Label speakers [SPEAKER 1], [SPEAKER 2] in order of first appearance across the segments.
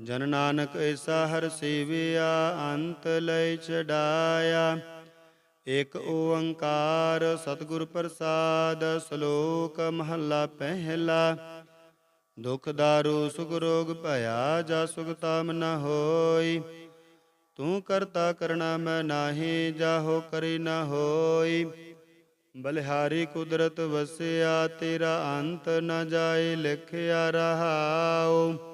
[SPEAKER 1] ਜਨ ਨਾਨਕ ਐਸਾ ਹਰ ਸੇਵਿਆ, ਅੰਤ ਲੈ ਚੜਾਇਆ ਇਕ ਓੰਕਾਰ ਸਤਿਗੁਰ ਪ੍ਰਸਾਦ, ਸ਼ਲੋਕ ਮਹੱਲਾ ਪਹਿਲਾ। ਦੁਖ ਦਾਰੂ, ਸੁਖ ਰੋਗ ਭਇਆ, ਜਾ ਸੁਖ ਤਾਮ ਨ ਹੋਈ। ਤੂੰ ਕਰਤਾ ਕਰਣਾ ਮੈਂ ਨਾਹੀ ਜਾਹੋ ਕਰੀ ਨ ਹੋਈ। ਬਲਿਹਾਰੀ ਕੁਦਰਤ ਵਸਿਆ, ਤੇਰਾ ਅੰਤ ਨ ਜਾਏ, ਲਿਖਿਆ ਰਹਾਓ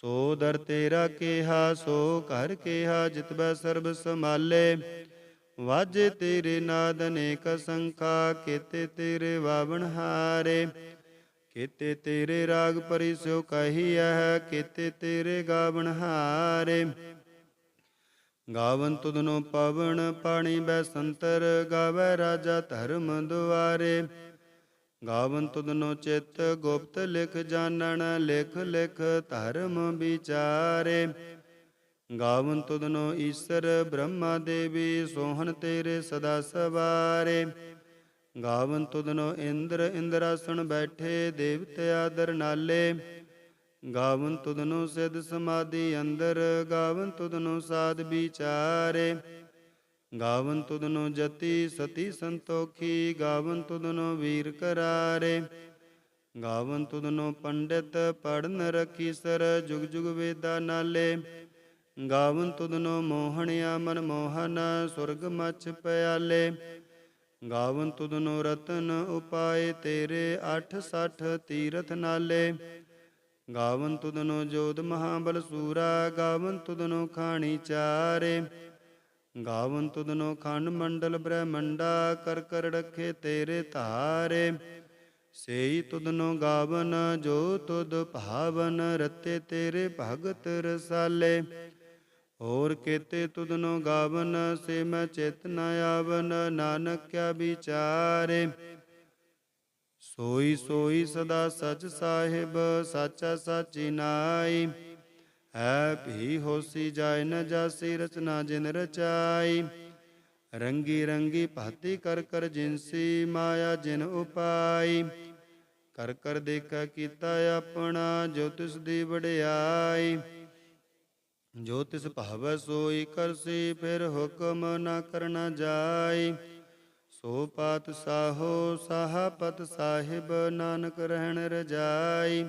[SPEAKER 1] ਸੋ ਦਰ ਤੇਰਾ ਕੇਹਾ, ਸੋ ਘਰ ਕੇਹਾ ਜਿਤਬੈ ਸਰਬ ਸਮਾਲੇ ਵਾਜੇ ਤੇਰੇ ਨਾਦ ਅਨੇਕ ਸੰਖਾ, ਕੀਤੇ ਤੇਰੇ ਵਾਵਣ ਹਾਰੇ। ਕੀਤੇ ਤੇਰੇ ਰਾਗ ਪਰਿਸਿਓ ਕਹੀਐ, ਕੀਤੇ ਤੇਰੇ ਗਾਵਣ ਹਾਰੇ। ਗਾਵਨ ਤੁਧਨੋ ਪਵਨ, ਪਾਣੀ ਬੈ ਸੰਤਰ, ਗਾਵੇ ਰਾਜਾ ਧਰਮ ਦੁਆਰੇ। ਗਾਵਨ ਤੁਧਨੋ ਚਿਤ ਗੁਪਤ ਲਿਖ ਜਾਣਨ, ਲਿਖ ਲਿਖ ਧਰਮ ਵਿਚਾਰੇ। ਗਾਵਨ ਤੁਧਨੋ ਈਸ਼ਰ ਬ੍ਰਹਮਾ ਦੇਵੀ, ਸੋਹਣ ਤੇਰੇ ਸਦਾ ਸਵਾਰੇ। ਗਾਵਨ ਤੁਧਨੋ ਇੰਦਰ, ਇੰਦਰਾਸਣ ਬੈਠੇ, ਦੇਵਤੇ ਆਦਰ ਨਾਲੇ। ਗਾਵਨ ਤੁਧਨੋ ਸਿਧ ਸਮਾਧੀ ਅੰਦਰ, ਗਾਵਨ ਤੁਧਨੋ ਸਾਧ ਵਿਚਾਰੇ। ਗਾਵਨ ਤੁਧਨੋ ਜਤੀ ਸਤੀ ਸੰਤੋਖੀ, ਗਾਵਨ ਤੁਧਨੋ ਵੀਰ ਕਰਾਰੇ। ਗਾਵਨ ਤੁਧਨੋ ਪੰਡਿਤ ਪੜਨ ਰਖੀ ਸਰ, ਜੁਗ ਜੁਗ ਵੇਦਾ ਨਾਲੇ। ਗਾਵਨ ਤੁਧਨੋ ਮੋਹਣਿਆ ਮਨ ਮੋਹਨ, ਸੁਰਗ ਮਛ ਪਿਆਲੇ। ਗਾਵਨ ਤੁਧਨੋ ਰਤਨ ਉਪਾਏ ਤੇਰੇ 860 ਤੀਰਥ ਨਾਲੇ। ਗਾਵਨ ਤੁਧਨੋ ਜੋਧ ਮਹਾਬਲ ਸੂਰਾ, ਗਾਵਨ ਤੁਧਨੋ ਖਾਣੀ ਚਾਰੇ। ਗਾਵਨ ਤੁਧਨੋ ਖੰਡ ਮੰਡਲ ਬ੍ਰਹਮੰਡਾ ਕਰ ਕਰ ਰਖੇ ਤੇਰੇ ਧਾਰੇ। ਸੇਈ ਤੁਧਨੋ ਗਾਵਨ, ਜੋ ਤੁਧ ਭਾਵਨ, ਰਤੇ ਤੇਰੇ ਭਗਤ ਰਸਾਲੇ। ਹੋਰ ਕੇਤੇ ਤੁਧਨੋ ਗਾਵਨ, ਸੇ ਮੈਂ ਚਿਤ ਨ ਆਵਨ, ਨਾਨਕ ਕਿਆ ਵਿਚਾਰੇ। ਸੋਈ ਸੋਈ ਸਦਾ ਸਚ ਸਾਹਿਬ, ਸਾਚਾ ਸਾਚੀ ਨਾਈ। ਹੈ ਭੀ ਹੋਸੀ ਜਾਇ ਨ ਜਾਸੀ ਰਚਨਾ ਜਿਨ ਰਚਾਈ। ਰੰਗੀ ਰੰਗੀ ਭਾਤੀ ਕਰ ਕਰ ਜਿਨਸੀ ਮਾਇਆ ਜਿਨ ਉਪਾਈ। ਕਰ ਕਰ ਦੇਖਾ ਕੀਤਾ ਆਪਣਾ, ਜੋ ਤਿਸ ਦੀ ਵਡਿਆਈ। ਜੋ ਤਿਸ ਭਾਵੈ ਸੋਈ ਕਰਸੀ, ਫਿਰ ਹੁਕਮ ਨਾ ਕਰਨਾ ਜਾਈ। ਸੋ ਪਾਤ ਸਾਹੋ ਸਾਹਪਤ ਸਾਹਿਬ, ਨਾਨਕ ਰਹਿਣ ਰਜਾਈ।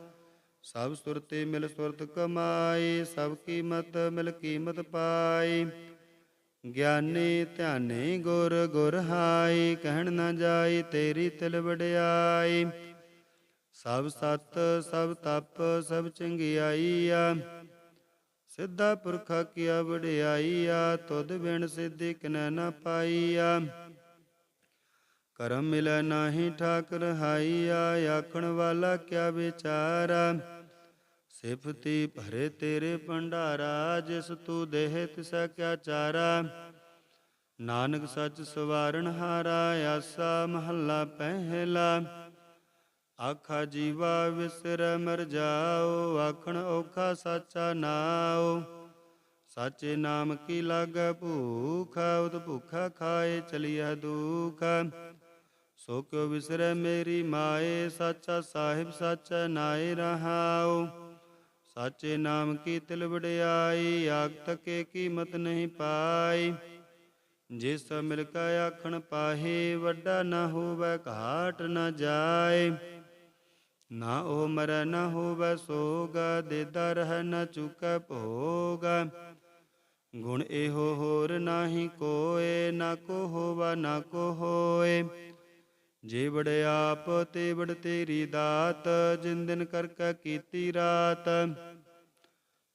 [SPEAKER 1] ਸਭ ਸੁਰਤੇ ਮਿਲ ਸੁਰਤ ਕਮਾਈ, ਸਭ ਕੀਮਤ ਮਿਲ ਕੀਮਤ ਪਾਈ। ਗਿਆਨੀ ਧਿਆਨੀ ਗੁਰ ਗੁਰ ਹਾਈ, ਕਹਿਣ ਨਾ ਜਾਈ ਤੇਰੀ ਤਿਲ ਵਡਿਆਈ। ਸਭ ਸਤ, ਸਭ ਤਪ, ਸਭ ਚੰਗਿਆਈ ਆ ਸਿੱਧਾ ਪੁਰਖਾ ਕੀਆ ਵਡਿਆਈ ਆ ਤੁਧ ਬਿਨ ਸਿੱਧੀ ਕਿਨੈ ਨਾ ਪਾਈ ਆ ਕਰਮ ਮਿਲੈ ਨਾਹੀ ਠਾਕਰ ਹਾਈਆ, ਆਖਣ ਵਾਲਾ ਕਿਆ ਵਿਚਾਰਾ। ਸਿਫਤੀ ਭਰੇ ਤੇਰੇ ਭੰਡਾਰਾ, ਜਿਸ ਤੂੰ ਦੇਹ ਤਿਸਾ ਕਿਆ ਚਾਰਾ। ਨਾਨਕ ਸੱਚ ਸਵਾਰਨ ਹਾਰਾ, ਆਸਾ ਮਹੱਲਾ ਪਹਿਲਾ। ਆਖਾ ਜੀਵਾ ਵਿਸਰ ਮਰ ਜਾਓ, ਆਖਣ ਔਖਾ ਸਾਚਾ ਨਾਉ। ਸਾਚੇ ਨਾਮ ਕੀ ਲਾਗੈ ਭੂਖ ਉਤ ਭੁਖਾ ਖਾਏ ਚਲਿਆ ਦੁਖ। ਸੋ ਕਿਉ ਵਿਸਰੈ ਮੇਰੀ ਮਾਏ, ਸਾਚਾ ਸਾਹਿਬ ਸਾਚਾ ਨਾਏ ਰਹਾਓ ਸਾਚੇ ਨਾਮ ਕੀ ਤਿਲ ਵਡਿਆਈ ਆਗ ਤਕੇ ਕੀਮਤ ਨਹੀਂ ਪਾਈ। ਜਿਸ ਮਿਲ ਕਾ ਆਖਣ ਪਾਹੇ, ਵੱਡਾ ਨਾ ਹੋਵੇ, ਘਾਟ ਨਾ ਜਾਏ। ਨਾ ਉਹ ਮਰੈ, ਨਾ ਹੋਵੇ ਸੋਗ, ਦੇਦਾ ਰਹਿ, ਨਾ ਚੁਕੈ ਭੋਗ। ਗੁਣ ਇਹੋ ਹੋਰ ਨਾਹੀ ਕੋਏ, ਨਾ ਕੋ ਹੋਵਾ, ਨਾ ਕੋ ਹੋਏ। ਜੇ ਵੜ ਆਪ ਤੇ ਵੜ ਤੇਰੀ ਦਾਤ, ਜਿਨ ਦਿਨ ਕਰ ਕੀਤੀ ਰਾਤ।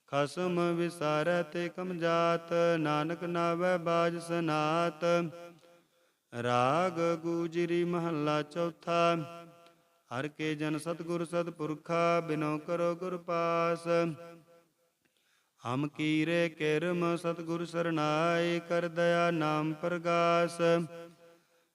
[SPEAKER 1] ਖਸਮ ਵਿਸਾਰੈ ਤੇ ਕਮ ਜਾਤ, ਨਾਨਕ ਨਾਵੈ ਬਾਜ ਸਨਾਤ। ਰਾਗ ਗੂਜਰੀ ਮਹੱਲਾ ਚੌਥਾ, ਹਰ ਕੇ ਜਨ ਸਤਗੁਰ ਸਤਪੁਰਖਾ ਬਿਨੋ ਕਰੋ ਗੁਰ ਪਾਸ। ਹਮ ਕੀਰੇ ਕਿਰਮ ਸਤਗੁਰ ਸਰਨਾਏ, ਕਰ ਦਇਆ ਨਾਮ ਪ੍ਰਗਾਸ।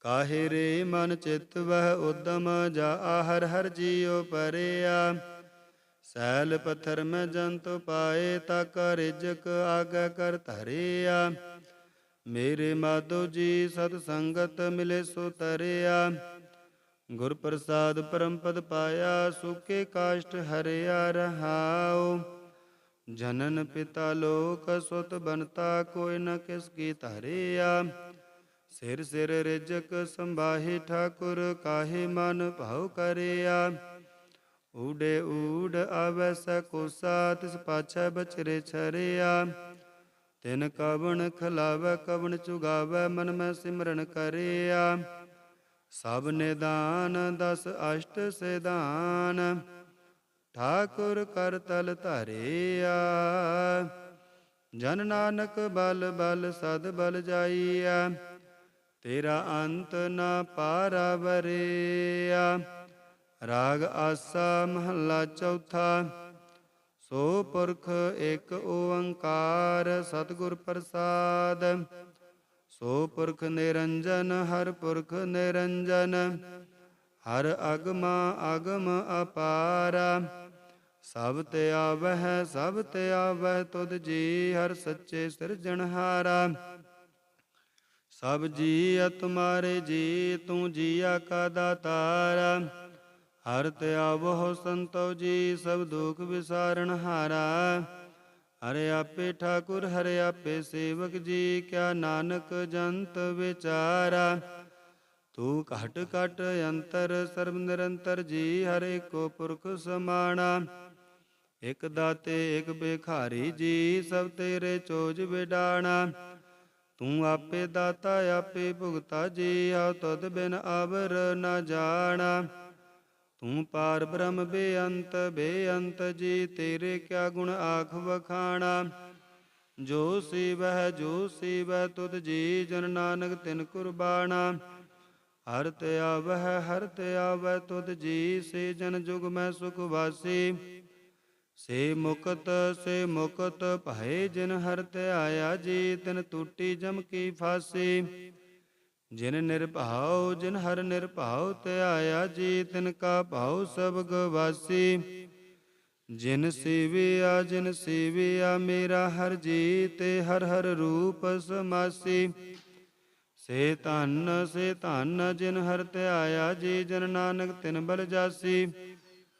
[SPEAKER 1] ਕਾਹੇ ਰੇ ਮਨ ਚਿਤ ਵਹ ਉਦਮ ਜਾ ਆਹਰ ਹਰ ਜੀਉ ਪਰਿਆ। ਸੈਲ ਪੱਥਰ ਮੈਂ ਜੰਤ ਪਾਏ ਤਾ ਕਰ ਰਿਜਕ ਆਗਾ ਕਰ ਧਰਿਆ। ਮੇਰੇ ਮਾਧੋ ਜੀ ਸਤ ਸੰਗਤ ਮਿਲੇ ਸੋ ਤਰਿਆ। ਗੁਰ ਪ੍ਰਸਾਦ ਪਰਮ ਪਦ ਪਾਇਆ, ਸੁਕੇ ਕਾਸ਼ਟ ਹਰਿਆ ਰਹਾਉ। ਜਨਨ ਪਿਤਾ ਲੋਕ ਸੁਤ ਬਨਤਾ, ਕੋਈ ਨ ਕਿਸ ਕੀ ਧਰਿਆ। ਸਿਰ ਸਿਰ ਰਿਜਕ ਸੰਭਾਹੇ ਠਾਕੁਰ ਕਾਹੇ ਮਨ ਭਾਉ ਕਰਿਆ। ਊੜੇ ਊੜ ਆਵੈ ਸਕੋਸਾ ਤਿਸ ਪਾਛੈ ਬਚਰੇ ਛਰਿਆ। ਤਿਨ ਕਵਣ ਖਲਾਵੈ, ਕਵਣ ਚੁਗਾਵੈ, ਮਨ ਮੈਂ ਸਿਮਰਨ ਕਰਿਆ। ਸਭ ਨਿਦਾਨ, ਦਸ ਅਸ਼ਟ ਸਿਧਾਨ, ਠਾਕੁਰ ਕਰ ਤਲ ਧਰਿਆ। ਜਨ ਨਾਨਕ ਬਲ ਬਲ ਸਦ ਬਲ ਜਾਈਆ ਤੇਰਾ ਅੰਤ ਨਾ ਪਾਰਵਰਿਆ। ਰਾਗ ਆਸਾ ਮਹੱਲਾ ਚੌਥਾ। ਸੋ ਪੁਰਖ ਇੱਕ ਓੰਕਾਰ ਸਤਿਗੁਰ ਪ੍ਰਸਾਦ। ਸੋ ਪੁਰਖ ਨਿਰੰਜਨ, ਹਰ ਪੁਰਖ ਨਿਰੰਜਨ। ਹਰ ਅਗਮਾ ਅਗਮ ਅਪਾਰਾ। ਸਭ ਤੇ ਆਵਹਿ, ਸਭ ਤੇ ਆਵਹਿ, ਤੁਧ ਜੀ ਹਰ ਸੱਚੇ ਸਿਰਜਣਹਾਰਾ। ਸਭ ਜੀ ਅਤਮਾਰੇ ਜੀ, ਤੂੰ ਜੀਆ ਕਾ ਦਾਤਾਰਾ ਹਰ ਤੇ ਆਵਹੁ ਸੰਤੋ ਜੀ, ਸਭ ਦੁਖ ਵਿਸਾਰਣ ਹਾਰਾ। ਹਰਿ ਆਪੇ ਠਾਕੁਰ, ਹਰਿ ਆਪੇ ਸੇਵਕ ਜੀ, ਕਿਆ ਨਾਨਕ ਜੰਤ ਵਿਚਾਰਾ? ਤੂੰ ਘਟ ਘਟ ਅੰਤਰ, ਸਰਬ ਨਿਰੰਤਰ ਜੀ, ਹਰੇ ਕੋ ਪੁਰਖ ਸਮਾਣਾ। ਇਕ ਦਾਤੇ, ਇਕ ਬੇਖਾਰੀ ਜੀ, ਸਭ ਤੇਰੇ ਚੋਜ ਵਿਡਾਣਾ। ਤੂੰ ਆਪੇ ਦਾਤਾ, ਆਪੇ ਭੁਗਤਾ, ਜੀ ਆ ਤਦ ਬਿਨ ਆਵਰ ਨ ਜਾਣਾ। ਤੂੰ ਪਾਰ ਬ੍ਰਹਮ ਬੇਅੰਤ ਬੇਅੰਤ ਜੀ, ਤੇਰੇ ਕਿਆ ਗੁਣ ਆਖ ਵਖਾਣਾ। ਜੋ ਸੀਵਹਿ ਜੋ ਸੀਵਹਿ, ਤੁਧ ਜੀ ਜਨ ਨਾਨਕ ਤਿਨ ਕੁਰਬਾਨਾ ਹਰ ਤੇ ਆਵਹਿ, ਹਰ ਤੇ ਆਵੈ ਤੁਧ ਜੀ ਸੇ ਜਨ ਜੁਗ ਮੈਂ ਸੁਖ ਵਾਸੀ। ਸੇ ਮੁਕਤ ਸੇ ਮੁਕਤ ਭਾਏ ਜਿਨ ਹਰ ਤੇ ਜੀ, ਤਿਨ ਟੂਟੀ ਜਮ ਕੀ ਫਾਸੀ। ਜਿਨ ਨਿਰਭਉ, ਜਿਨ ਹਰ ਨਿਰਭਉ ਤੇ ਜੀ, ਤਿਨ ਕਾ ਭਾਉ ਸਭ ਗਵਾਸੀ। ਜਿਨ ਸੇਵਿਆ ਜਿਨ ਸੇਵਿਆ ਮੇਰਾ ਹਰ ਜੀ, ਤੇ ਹਰ ਹਰ ਰੂਪ ਸਮਾਸੀ। ਸੇ ਧਨ ਸੇ ਧਨ ਜਿਨ ਹਰ ਧਿਆਇਆ ਜੀ, ਜਨ ਨਾਨਕ ਤਿਨ ਬਲ ਜਾਸੀ।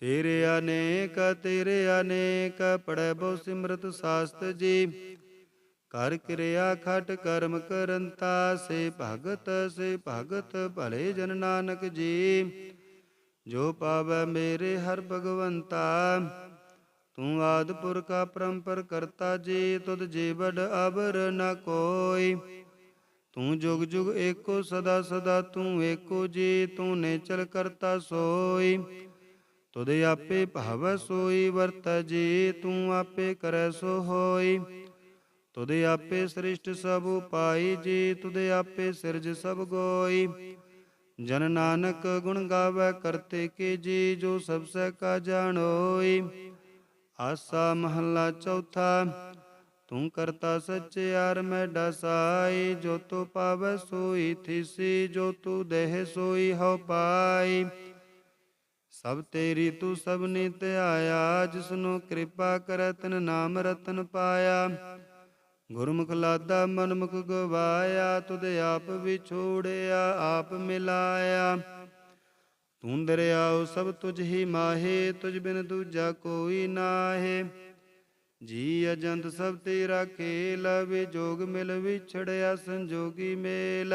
[SPEAKER 1] ਤੇਰੇ ਅਨੇਕ ਤੇਰੇ ਅਨੇਕ ਪੜੈ ਬਹੁ ਸਿਮਰਤ ਸਾਸਤ ਜੀ। ਕਰ ਕਿਰਿਆ ਖਟ ਕਰਮ ਕਰੰਤਾ, ਸੇ ਭਗਤ ਸੇ ਭਗਤ ਭਲੇ ਜਨ ਨਾਨਕ ਜੀ। ਜੋ ਪਾਵੈ ਮੇਰੇ ਹਰ ਭਗਵੰਤਾ, ਤੂੰ ਆਦ ਪੁਰਖਾ ਪਰੰਪਰ ਕਰਤਾ ਜੀ, ਤੁਧ ਜੀ ਅਬਰ ਨ ਕੋਈ। ਤੂੰ ਜੁਗ ਜੁਗ ਏਕੋ ਸਦਾ ਸਦਾ ਤੂੰ ਏਕੋ ਜੀ, ਤੂੰ ਨੇਚਲ ਕਰਤਾ ਸੋਈ। ਤੁਧ ਆਪੇ ਭਾਵ ਸੋਈ ਵਰਤ ਜੀ ਤੂੰ ਆਪੇ ਕਰੈ ਸੋ ਹੋਈ। ਤੁਧ ਆਪੇ ਸ੍ਰਿਸ਼ਟ ਸਭ ਉਪਾਈ, ਜੀ ਤੁਧ ਆਪੇ ਸਿਰਜ ਸਭ ਗੋਈ। ਜਨ ਨਾਨਕ ਗੁਣ ਗਾਵੇ ਕਰਤੇ ਕੇ ਜੀ, ਜੋ ਸਭ ਸਹਿ ਕਾ ਜਾਣੋਈ। ਆਸਾ ਮਹੱਲਾ ਚੌਥਾ, ਤੂੰ ਕਰਤਾ ਸੱਚਿਆਰ ਮੈਂ ਡਸਾਈ। ਜੋ ਤੂੰ ਪਾਵੈ ਸੋਈ ਥਿਸੀ, ਜੋ ਤੂੰ ਦੇਹ ਸੋਈ ਹਉ ਪਾਈ। ਸਭ ਤੇਰੀ ਤੂੰ ਸਭ ਨੇ ਧਿਆਇਆ ਜਿਸਨੂੰ ਕਿਰਪਾ ਕਰਤਨ ਨਾਮ ਰਤਨ ਪਾਇਆ। ਗੁਰਮੁਖ ਲਾਦਾ ਮਨਮੁਖ ਗਵਾਇਆ, ਤੁਧ ਆਪ ਵਿਛੋੜਿਆ ਆਪ ਮਿਲਾਇਆ। ਤੂੰ ਦਰਿਆਉ ਸਭ ਤੁਝ ਹੀ ਮਾਹੇ, ਤੁਝ ਬਿਨ ਦੂਜਾ ਕੋਈ ਨਾਹੇ। ਜੀ ਅਜੰਤ ਸਭ ਤੇਰਾ ਖੇਲ ਵਿਜੋਗ ਮਿਲ ਵਿਛੜਿਆ ਸੰਜੋਗੀ ਮੇਲ।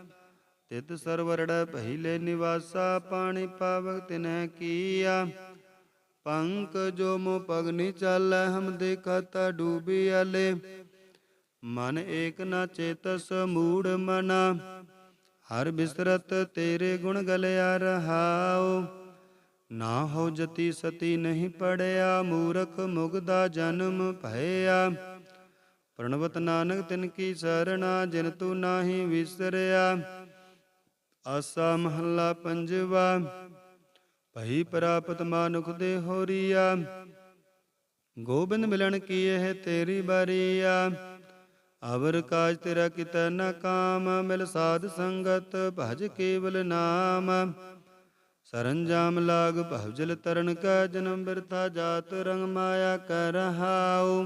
[SPEAKER 1] ਤਿਤ ਸਰਵਰੜ ਪਹਿਲੇ ਨਿਵਾਸਾ ਪਾਣੀ ਪਾਵਕ ਤਿਨੈ ਕੀਆ। ਪੰਕ ਜੋ ਮੋ ਪਗਨੀ ਚਾਲੈ, ਹਮ ਦੇਖਤ ਡੂਬੀ ਆਲੇ ਮਨ ਏਕ ਨਾ ਚੇਤਸ ਮੂੜ ਮਨਾ। ਹਰ ਬਿਸਰਤ ਤੇਰੇ ਗੁਣ ਗਲਿਆ ਰਹਾਓ ਨਾ ਹੋ ਜਤੀ ਸਤੀ ਨਹੀਂ ਪੜਿਆ, ਮੂਰਖ ਮੁਗਦਾ ਜਨਮ ਭਇਆ। ਪ੍ਰਣਵਤ ਨਾਨਕ ਤਿਨ ਕੀ ਸਰਣਾ, ਜਿਨ ਤੂੰ ਨਾਹੀ ਵਿਸਰਿਆ। ਆਸਾ ਮਹੱਲਾ ਪੰਜਵਾ, ਭਈ ਪ੍ਰਾਪਤ ਮਾਨੁਖ ਦੇ ਹੋਰੀਆ, ਗੋਬਿੰਦ ਮਿਲਣ ਕੀ ਇਹ ਤੇਰੀ ਬਾਰੀਆ? ਅਵਰ ਕਾਜ ਤੇਰਾ ਕਿਤੈ ਨਾ ਕਾਮ, ਮਿਲ ਸਾਧ ਸੰਗਤ ਭਜ ਕੇਵਲ ਨਾਮ। ਸਰੰਜਾਮ ਲਾਗ ਭਵਜਲ ਤਰਨ ਕਾ, ਜਨਮ ਬਿਰਥਾ ਜਾਤ ਰੰਗ ਮਾਇਆ ਕਰ ਰਹਾਉ।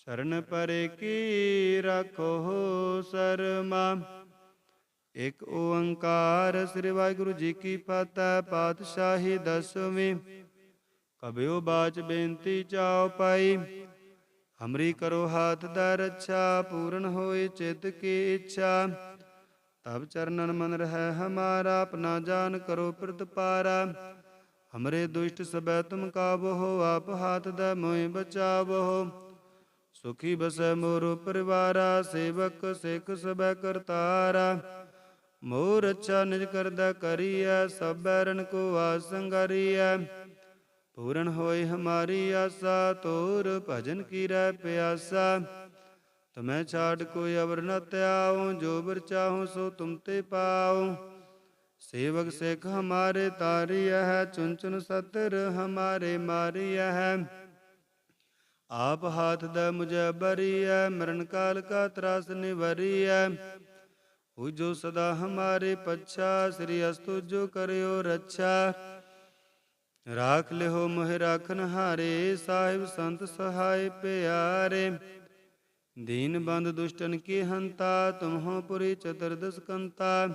[SPEAKER 1] ਸ਼ਰਨ ਪਰੇ ਕੀ ਰਾਖੋ ਸਰਮਾ। ਇਕ ਓੰਕਾਰ ਸ੍ਰੀ ਵਾਹਿਗੁਰੂ ਜੀ ਕੀ ਫਤਿਹ, ਪਾਤਸ਼ਾਹੀ ਦਸਵੀਂ। ਕਬਿਓ ਬਾਚ ਬੇਨਤੀ ਚਾਉ ਪਾਈ। ਹਮਰੀ ਕਰੋ ਹਾਥ ਦਾ ਰੱਛਾ, ਪੂਰਨ ਹੋਏ ਚਿਤ ਕੀ ਇੱਛਾ। ਤਬ ਚਰਨਨ ਮਨ ਰਹਿ ਹਮਾਰਾ, ਆਪਣਾ ਜਾਨ ਕਰੋ ਪ੍ਰਤਪਾਰਾ ਹਮਰੇ ਦੁਸ਼ਟ ਸਬੈ ਤੁਮ ਕਾਬੋ ਆਪ ਹਾਥ ਦਾ ਮੋਹਿ ਬਚਾਵੋ ਸੁਖੀ ਬਸੈ ਮੋਰ ਪਰਿਵਾਰਾ, ਸੇਵਕ ਸਿੱਖ ਸਬੈ ਕਰਤਾਰਾ। ਮੋਰ ਅੱਛਾ ਨਿਜ ਕਰਦਾ ਕਰੀਐ, ਸਭੈ ਰਣ ਕੋ ਆਸੰਗਰੀਐ ਪੂਰਨ ਹੋਏ ਹਮਾਰੀ ਆਸਾ, ਤੋਰ ਭਜਨ ਕੀ ਰਹਿ ਪਿਆਸਾ। ਤਮੈ ਛਾੜ ਕੋਈ ਅਵਰ ਨ ਤਿਆਉ ਜੋ ਬਰ ਚਾਹਉ ਸੋ ਤੁਮ ਤੇ ਪਾਉ। ਸੇਵਕ ਸਿੱਖ ਹਮਾਰੇ ਤਾਰੀ ਹੈ ਚੁਨ ਚੁਨ ਸਤਰ ਹਮਾਰੇ ਮਾਰੀ ਹੈ ਆਪ ਹਾਥ ਦਾ ਮੁਝੇ ਬਰੀਐ, ਮਰਨ ਕਾਲ ਕਾ ਤਰਾਸ ਨਿਵਰੀਐ। ਉਹ ਜੋ ਸਦਾ ਹਮਾਰੇ ਪੱਛਾ, ਸ੍ਰੀ ਅਸਤੁ ਜੋ ਕਰਿਓ ਰੱਛਾ। ਰਾਖ ਲਿਓ ਮੋਹਿ ਰਾਖਨ ਹਾਰੇ, ਸਾਹਿਬ ਸੰਤ ਸਹਾਇ ਪਿਆਰੇ। ਦੀਨ ਬੰਦ ਦੁਸ਼ਟਨ ਕੀ ਹੰਤਾ ਤੁਮਹੋ ਪੁਰੀ ਚਤੁਰਦਸ ਕੰਤਾ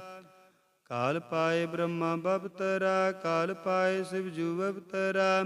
[SPEAKER 1] ਕਾਲ ਪਾਏ ਬ੍ਰਹਮਾ ਬਪਤਰਾ, ਕਾਲ ਪਾਏ ਸਿਵ ਜੂ ਬਪਤਰਾ।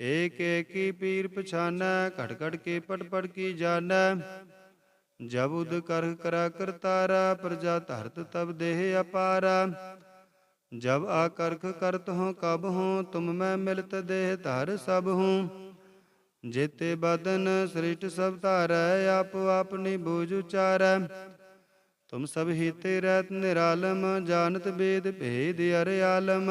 [SPEAKER 1] ਏਕ ਏਕੀ ਪੀਰ ਪਛਾਨੈ ਘਟ ਘਟ ਕੇ ਪਟ ਪਟ ਕੀ ਜਾਣੈ। ਜਬ ਉਦ ਕਰ ਕਰਾ ਕਰਤਾਰਾ, ਪ੍ਰਜਾ ਧਰਤ ਤਬ ਦੇਹ ਅਪਾਰਾ। ਜਬ ਆਕਰਖ ਕਰਤ ਹੋ ਕਬ ਹੋ, ਤੁਮ ਮੈਂ ਮਿਲਤ ਦੇਹ ਧਰ ਸਭ ਹੂੰ। ਜੇਤੇ ਬਦਨ ਸ੍ਰਿਸ਼ਟ ਸਭ ਧਾਰੈ, ਆਪ ਆਪਣੀ ਬੂਝ ਉਚਾਰੈ। ਤੁਮ ਸਭ ਹੀ ਤੇ ਰਹਿਤ ਨਿਰਾਲਮ, ਜਾਣਤ ਬੇਦ ਭੇਦ ਅਰ ਆਲਮ।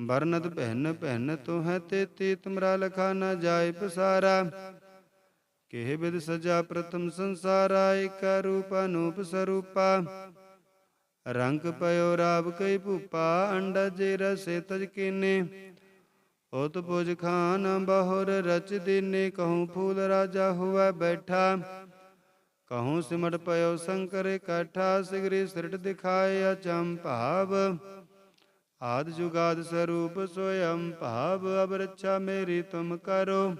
[SPEAKER 1] ਵਰਨਤ ਪਹਿਨ ਪਹਿਨ ਤੋ ਹੈ ਤੇਤੀ ਤੁਮਰਾ ਲਖਾ ਨ ਜਾਏ ਪਸਾਰਾ। ਕਿਹ ਬਿਦ ਸਜਾ ਪ੍ਰਥਮ ਸੰਸਾਰਾ ਏਕ ਰੂਪ ਅਨੂਪ ਸਰੂਪਾ। ਰੰਗ ਪਇਓ ਰਾਵ ਕਈ ਭੂਪਾ, ਅੰਡਾ ਜੇ ਰਸੇ ਤਜ ਕੀਨੇ। ਉਤ ਪੁਜ ਖਾਨ ਬਹੁਰ ਰਚ ਦੀਨੇ, ਕਹੂੰ ਫੂਲ ਰਾਜਾ ਹੁਆ ਬੈਠਾ। ਕਹੂੰ ਸਿਮਟ ਪਇਓ ਸ਼ੰਕਰ ਇਕੱਠਾ, ਸਿਗਰੀ ਸਿਰਟ ਦਿਖਾਏ ਅਚੰ ਭਾਵ। ਆਦ ਜੁਗਾਦ ਸਰੂਪ ਸੋਇਮ ਭਾਵ ਅਬ ਰੱਛਾ ਮੇਰੀ ਤੁਮ ਕਰੋ।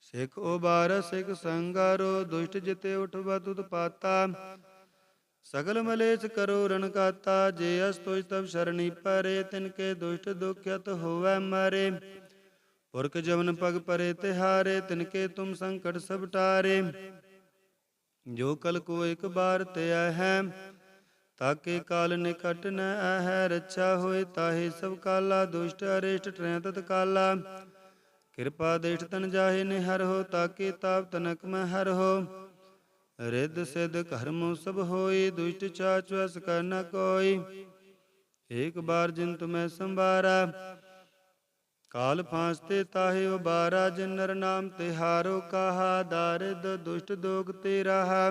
[SPEAKER 1] ਸਿਖ ਉਬਾਰ, ਸਿਖ ਸੰਗਾਰੋ, ਦੁਸ਼ਟ ਜਿਤੇ ਉਠਵਾ ਤੁਤ ਸਗਲ ਮਲੇਚ ਕਰੋ ਰਣ ਜੇ ਅਸ ਤੁਜ ਤਬ ਸ਼ਰਣੀ ਪਰੇ, ਤਿਨ ਕੇ ਦੁਸ਼ਟ ਦੁਖਿਤ ਹੋਵੈ ਮਾਰੇ। ਪੁਰਖ ਜਵਨ ਪਗ ਪਰੇ ਤਿਹਾਰੇ, ਤਿਨ ਕੇ ਤੁਮ ਸੰਕਟ ਸਭ ਟਾਰੇ ਜੋ ਕਲ ਕੋ ਇੱਕ ਬਾਰ ਤਿਆ ਹੈ ਤਾਕੇ ਕਾਲ ਨਿਕਟ ਨ ਆਹੈ, ਰੱਛਾ ਹੋਏ ਤਾਹੇ ਸਭ ਕਾਲਾ, ਦੁਸ਼ਟ ਅਰਿਸ਼ਟ ਟਰੈ ਤਤ ਕਾਲਾ। ਕਿਰਪਾ ਦੇਸ਼ ਤਨ ਜਾਹੇ ਨੇ ਹਰ ਹੋ, ਤਾਕੇ ਤਾਪ ਤਨਕ ਮੈਂ ਹਰ ਹੋ। ਰਿੱਧ ਸਿਧ ਕਰਮ ਸਭ ਹੋਈ ਦੁਸ਼ਟ ਚਾਚ ਕਰ ਨ ਕੋਈ ਏਕ ਬਾਰ ਜਿਨ ਤੁਮੈ ਸੰਭਾਰਾ, ਕਾਲ ਫਾਂਸਤੇ ਤਾਹੇ ਉਬਾਰਾ। ਜਿਨ ਨਰ ਨਾਮ ਤਿਹਾਰੋ ਕਾਹਾ, ਦਾਰਿਦ ਦੁਸ਼ਟ ਦੋਗ ਤੇ ਰਹਾ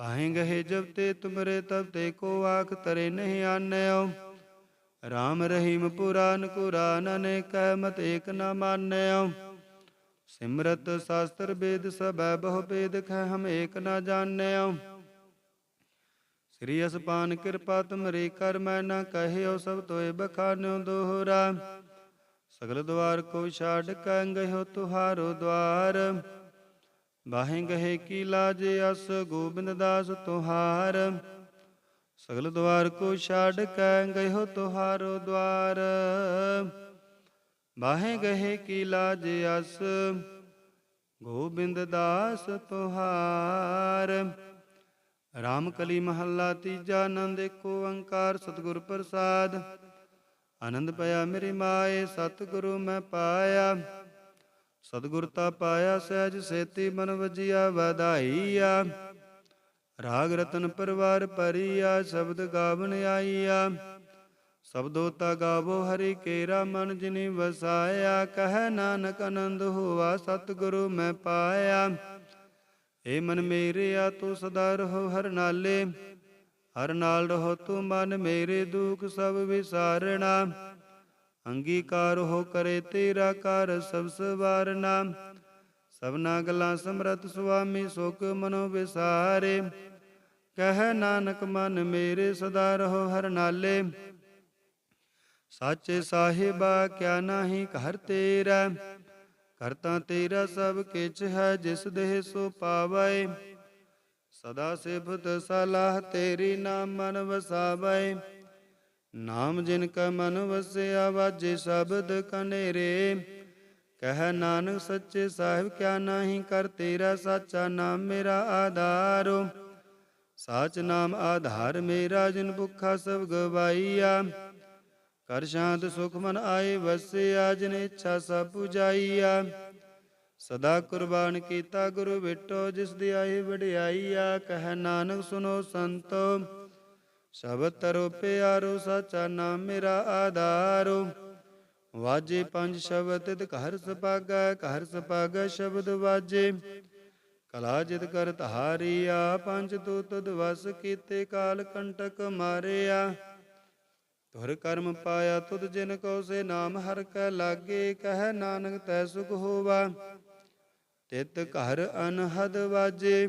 [SPEAKER 1] ਪਾਹੇ ਗਏ ਜਬ ਤੇ ਤੁਮਰੇ ਤਬ ਤੇ ਕੋ ਆਖ ਤਰੇ ਨਹੀਂ ਆਨਿਓ। ਰਾਮ ਰਹੀਮ ਪੁਰਾਨ ਕੁਰਾਨ ਨੇ ਕਹਿ ਮਤ ਏਕ ਨ ਮਾਨਿਓ। ਸਿਮਰਤ ਸ਼ਾਸਤਰ ਵੇਦ ਸਭੈ ਬਹੁ ਭੇਦ ਖੈ ਹਮ ਏਕ ਨ ਜਾਣਿਓ। ਸ੍ਰੀ ਅਸਪਾਨ ਕਿਰਪਾ ਤੁਮਰੀ ਕਰ ਮੈਂ ਨ ਕਹਿਓ ਸਭ ਤੋਏ ਬਖਾਨਿਓ ਦੋਹਰਾ। ਸਗਲ ਦਵਾਰ ਕੋ ਛਾੜ ਕੈ ਗਇਓ ਤੁਹਾਰੋ ਦਵਾਰ। ਬਾਹੇ ਗਹੇ ਕੀ ਲਾਜ ਅਸ ਗੋਬਿੰਦ ਦਾਸ ਤੁਹਾਰ। ਸਗਲ ਦਵਾਰ ਕੋ ਛਾੜ ਕੈ ਗਇਓ ਤੁਹਾਰੋ ਦਵਾਰ। ਬਾਹੇ ਗਹੇ ਕੀ ਲਾਜ ਅਸ ਗੋਬਿੰਦ ਦਾਸ ਤੁਹਾਰ। ਰਾਮ ਕਲੀ ਮਹੱਲਾ ਤੀਜਾ ਆਨੰਦ ਏਕੋ ਓੰਕਾਰ ਸਤਿਗੁਰ ਪ੍ਰਸਾਦ। ਆਨੰਦ ਪਿਆ ਮੇਰੀ ਮਾਏ, ਸਤਿਗੁਰੂ ਮੈਂ ਪਾਇਆ। ਸਤਿਗੁਰ ਤਾ ਪਾਇਆ ਸਹਿਜ ਸੇਤੀ ਮਨ ਵਜਿਆ ਵਧਾਈਆ। ਰਾਗ ਰਤਨ ਪਰਵਾਰ ਪਰੀਆ ਸ਼ਬਦ ਗਾਵਨ ਆਈਆ। ਸਬਦੋ ਤਾ ਗਾਵੋ ਹਰੀ ਕੇਰਾ ਮਨ ਜਿਨੀ ਵਸਾਇਆ, ਕਹਿ ਨਾਨਕ ਆਨੰਦ ਹੋਵਾ ਸਤਿਗੁਰੂ ਮੈਂ ਪਾਇਆ। ਏ ਮਨ ਮੇਰਿਆ, ਤੂੰ ਸਦਾ ਰਹੋ ਹਰ ਨਾਲੇ, ਹਰ ਨਾਲ ਰਹੋ ਤੂੰ ਮਨ ਮੇਰੇ ਦੁਖ ਸਭ ਵਿਸਾਰਣਾ। ਅੰਗੀਕਾਰ ਹੋ ਕਰੇ ਤੇਰਾ ਕਰ ਸਭ ਸਵਾਰਨਾ ਸਭਨਾ ਗੱਲਾਂ ਸਮਰਤ ਸੁਆਮੀ ਸੁਖ ਮਨੋ ਵਿਸਾਰੇ। ਕਹਿ ਨਾਨਕ ਮਨ ਮੇਰੇ ਸਦਾ ਰਹੋ ਹਰ ਨਾਲੇ। ਸਾਚੇ ਸਾਹਿਬਾ, ਕਿਆ ਨਾਹੀ ਘਰ ਤੇਰਾ। ਕਰਤਾ ਤੇਰਾ ਸਭ ਕਿਛ ਹੈ, ਜਿਸ ਦੇਹ ਸੋ ਪਾਵੈ। ਸਦਾ ਸਿਫਤ ਸਲਾਹ ਤੇਰੀ ਨਾਮ ਮਨ ਵਸਾਵੈ। ਨਾਮ ਜਿਨ ਕਾ ਮਨ ਵਸਿਆ ਵਾਜੇ ਸ਼ਬਦ ਕਨੇਰੇ। ਕਹਿ ਨਾਨਕ ਸੱਚੇ ਸਾਹਿਬ, ਕਿਆ ਨਾਹੀ ਕਰ ਤੇਰਾ ਸਾਚਾ ਨਾਮ ਮੇਰਾ ਆਧਾਰੋ। ਸਾਚ ਨਾਮ ਆਧਾਰ ਮੇਰਾ, ਜਿਨ ਭੁਖਾ ਸਭ ਗਵਾਈਆ। ਕਰ ਸ਼ਾਂਤ ਸੁਖ ਮਨ ਆਏ ਵਸਿਆ, ਜਿਨ ਇੱਛਾ ਸਭ ਪੁਜਾਈਆ। ਸਦਾ ਕੁਰਬਾਨ ਕੀਤਾ ਗੁਰੂ ਵਿਟੋ ਜਿਸ ਦੀ ਆਈ ਵਡਿਆਈਆ। ਕਹਿ ਨਾਨਕ ਸੁਨੋ ਸੰਤੋ। ਸ਼ਬਦ ਤਰੋ ਪਿਆਰੋ ਸਾਚਾ ਨਾਮ ਮੇਰਾ ਆਧਾਰੋ। ਵਾਜੇ ਪੰਜ ਸ਼ਬਦ ਤਿਤ ਘਰ ਸਪਾਗਾ ਘਰ ਸਪਾਗਾ ਸ਼ਬਦ ਵਾਜੇ। ਕਲਾ ਜਿਤ ਕਰ ਧਾਰੀਆ, ਪੰਜ ਤੂ ਤਦ ਵਸ ਕੀਤੇ ਕਾਲ ਕੰਟਕ ਮਾਰਿਆ। ਤੁਰ ਕਰਮ ਪਾਇਆ ਤੁਧ ਜਿਨ ਕੋ ਸੇ ਨਾਮ ਹਰ ਕੈ ਲਾਗੇ, ਕਹਿ ਨਾਨਕ ਤੈ ਸੁਖ ਹੋਵਾ। ਤਿਤ ਘਰ ਅਨਹਦ ਵਾਜੇ।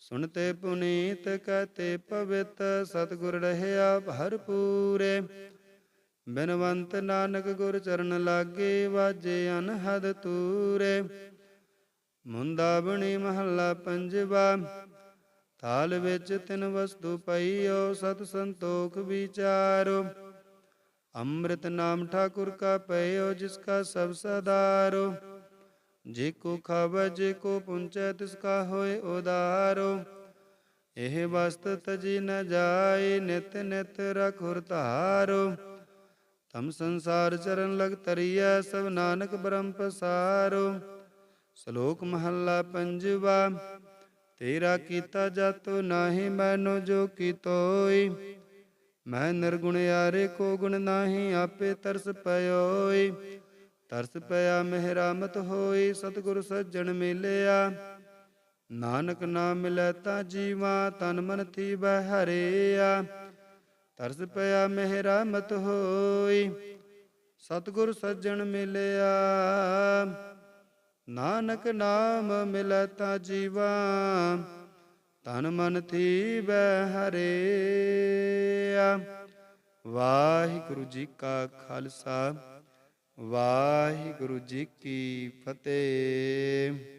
[SPEAKER 1] ਸੁਣਤੇ ਪੁਨੀਤ ਕਹਤੇ ਪਵਿੱਤ ਸਤਿਗੁਰ ਰਹਿਆ ਭਰਪੂਰੇ ਬਿਨਵੰਤ ਨਾਨਕ ਗੁਰ ਚਰਨ ਲਾਗੇ ਵਾਜੇ ਅਨਹਦ ਤੂਰੇ। ਮੁੰਦਾ ਬਣੀ ਮਹੱਲਾ ਪੰਜਵਾ, ਥਾਲ ਵਿੱਚ ਤਿੰਨ ਵਸਤੂ ਪਈਓ, ਸਤ ਸੰਤੋਖ ਵਿਚਾਰੋ। ਅੰਮ੍ਰਿਤ ਨਾਮ ਠਾਕੁਰ ਕਾ ਪਈਓ, ਜਿਸ ਕਾ ਸਭ ਸਦਾਰੋ। ਜੇ ਕੋ ਖਾਵੈ, ਜੇ ਕੋ ਪੁੰਚੈ, ਤਿਸ ਕਾ ਹੋਏ ਉਦਾਰੋ। ਇਹ ਵਸਤ ਤਜੀ ਨ ਜਾਏ, ਨਿਤ ਨਿਤ ਰਖੁਰ ਧਾਰੋ। ਤਮ ਸੰਸਾਰ ਚਰਨ ਲਗ ਤਰੀਐ, ਸਭ ਨਾਨਕ ਬ੍ਰਹਮ ਪਸਾਰੋ। ਸ਼ਲੋਕ ਮਹੱਲਾ ਪੰਜਵਾ, ਤੇਰਾ ਕੀਤਾ ਜਾਤੋ ਨਾਹੀ, ਮੈਨੋ ਜੋ ਕੀਤੋਈ। ਮੈਂ ਨਿਰਗੁਣ ਯਾਰੇ, ਕੋ ਗੁਣ ਨਾਹੀ, ਆਪੇ ਤਰਸ ਪਇਓਈ। ਤਰਸ ਪਿਆ ਮਿਹਰਾਮਤ ਹੋਈ, ਸਤਿਗੁਰ ਸੱਜਣ ਮਿਲਿਆ। ਨਾਨਕ ਨਾਮ ਮਿਲੈ ਤਾ ਜੀਵਾ, ਤਨ ਮਨ ਥੀ ਬਹਿਰਿਆ ਤਰਸ ਪਿਆ ਮਿਹਰਾਮਤ ਹੋਈ, ਸਤਿਗੁਰ ਸੱਜਣ ਮਿਲਿਆ। ਨਾਨਕ ਨਾਮ ਮਿਲੈ ਤਾਂ ਜੀਵਾ, ਤਨ ਮਨ ਥੀ ਬਹਿਰਿਆ ਵਾਹਿਗੁਰੂ ਜੀ ਕਾ ਖਾਲਸਾ। ਵਾਹਿਗੁਰੂ ਜੀ ਕੀ ਫਤਿਹ।